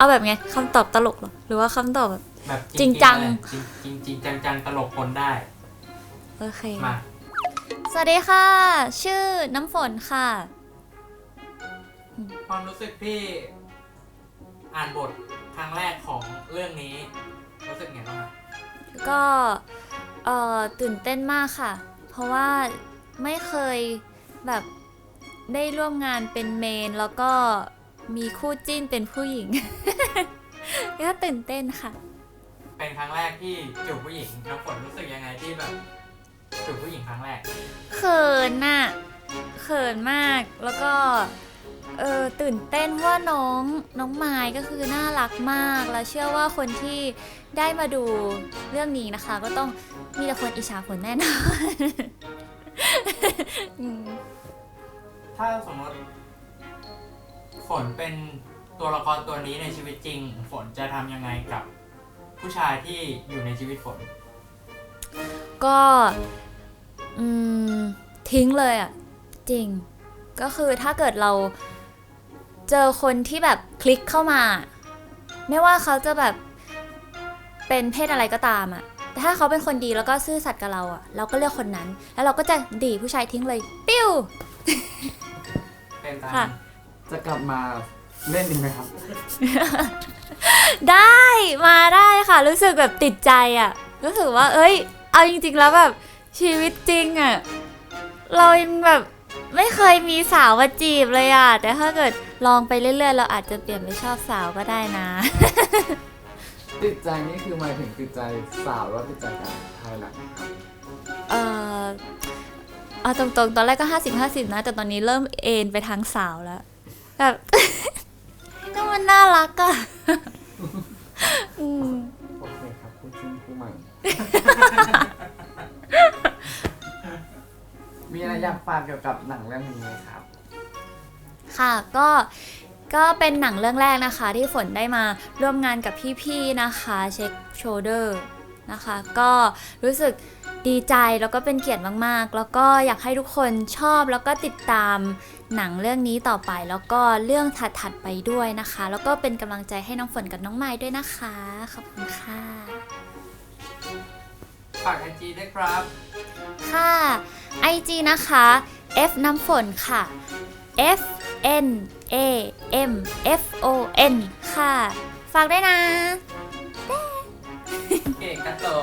เอาแบบไงคำตอบตลกเหรอหรือว่าคำตอบแบบ แบบจริงจังๆเลยจริงจริงจริงจังๆตลกคนได้ โอเค มาสวัสดีค่ะ ชื่อน้ำฝนค่ะ ความรู้สึกที่อ่านบทครั้งแรกของเรื่องนี้ รู้สึกไงบ้างอะก็เอ่อตื่นเต้นมากค่ะ เพราะว่าไม่เคยแบบได้ร่วมงานเป็นเมน แล้วก็ มีคู่จิ้นเป็นผู้หญิง ก็ตื่นเต้นค่ะ เป็นครั้งแรกที่จูบผู้หญิงน้ำฝนรู้สึกยังไงที่แบบจูบผู้หญิงครั้งแรก เขินน่ะ เขินมาก แล้วก็ เออตื่นเต้นเพราะว่าน้องน้องไม้ก็คือน่ารักมาก แล้วเชื่อว่าคนที่ได้มาดูเรื่องนี้นะคะ ก็ต้องมีแต่คนอิจฉาฝนแน่นอน อืมถ้าสมมติ ฝนเป็นตัวละครตัวนี้ในชีวิตจริง ฝนจะทำยังไงกับผู้ชายที่อยู่ในชีวิตฝน ก็อืมทิ้งเลยอะ จริง ก็คือถ้าเกิดเราเจอคนที่แบบคลิกเข้ามา ไม่ว่าเขาจะแบบเป็นเพศอะไรก็ตามอะแต่ถ้าเขาเป็นคนดีแล้วก็ซื่อสัตย์กับเราอะ เราก็เลือกคนนั้น แล้วเราก็จะดีผู้ชายทิ้งเลย ปิ้ว เป็นตามค่ะ จะกลับมาเล่นอีกไหมครับ ได้มาได้ค่ะ รู้สึกแบบติดใจอะ รู้สึกว่า เอ้ย เอาจริงๆแล้วแบบชีวิตจริงอะ เรายังแบบไม่เคยมีสาวมาจีบเลยอะ แต่ถ้าเกิดลองไปเรื่อยๆ เราอาจจะเปลี่ยนไปชอบสาวก็ได้นะ ติดใจนี่คือหมายถึงติดใจสาวหรือว่าติดใจกับภายหลังครับ เออเอาตรงๆ ตอนแรกก็ 50 50 นะ แต่ตอนนี้เริ่มเอนไปทางสาวแล้ว แบบ ก็มันน่ารักอะอืมโอเคครับคู่จิ้นคู่ใหม่ มีอะไรอยากฝากเกี่ยวกับหนังเรื่องนี้ไหมครับ ค่ะก็ก็เป็นหนังเรื่องแรกนะคะ ที่ฝนได้มาร่วมงานกับพี่ๆนะคะเช็คโชเดอร์นะคะ ก็รู้สึก ดีใจแล้วก็เป็นเกียรติมากๆ แล้วก็อยากให้ทุกคนชอบแล้วก็ติดตามหนังเรื่องนี้ต่อไปแล้วก็เรื่องถัดๆไปด้วยนะคะ แล้วก็เป็นกำลังใจให้น้องฝนกับน้องไม้ด้วยนะคะ ขอบคุณค่ะ ฝากไอจีด้วยครับ ค่ะ IG นะคะ F น้ำฝนค่ะ F N A M F O N ค่ะ ฝากด้วยนะ เกะกะโตะ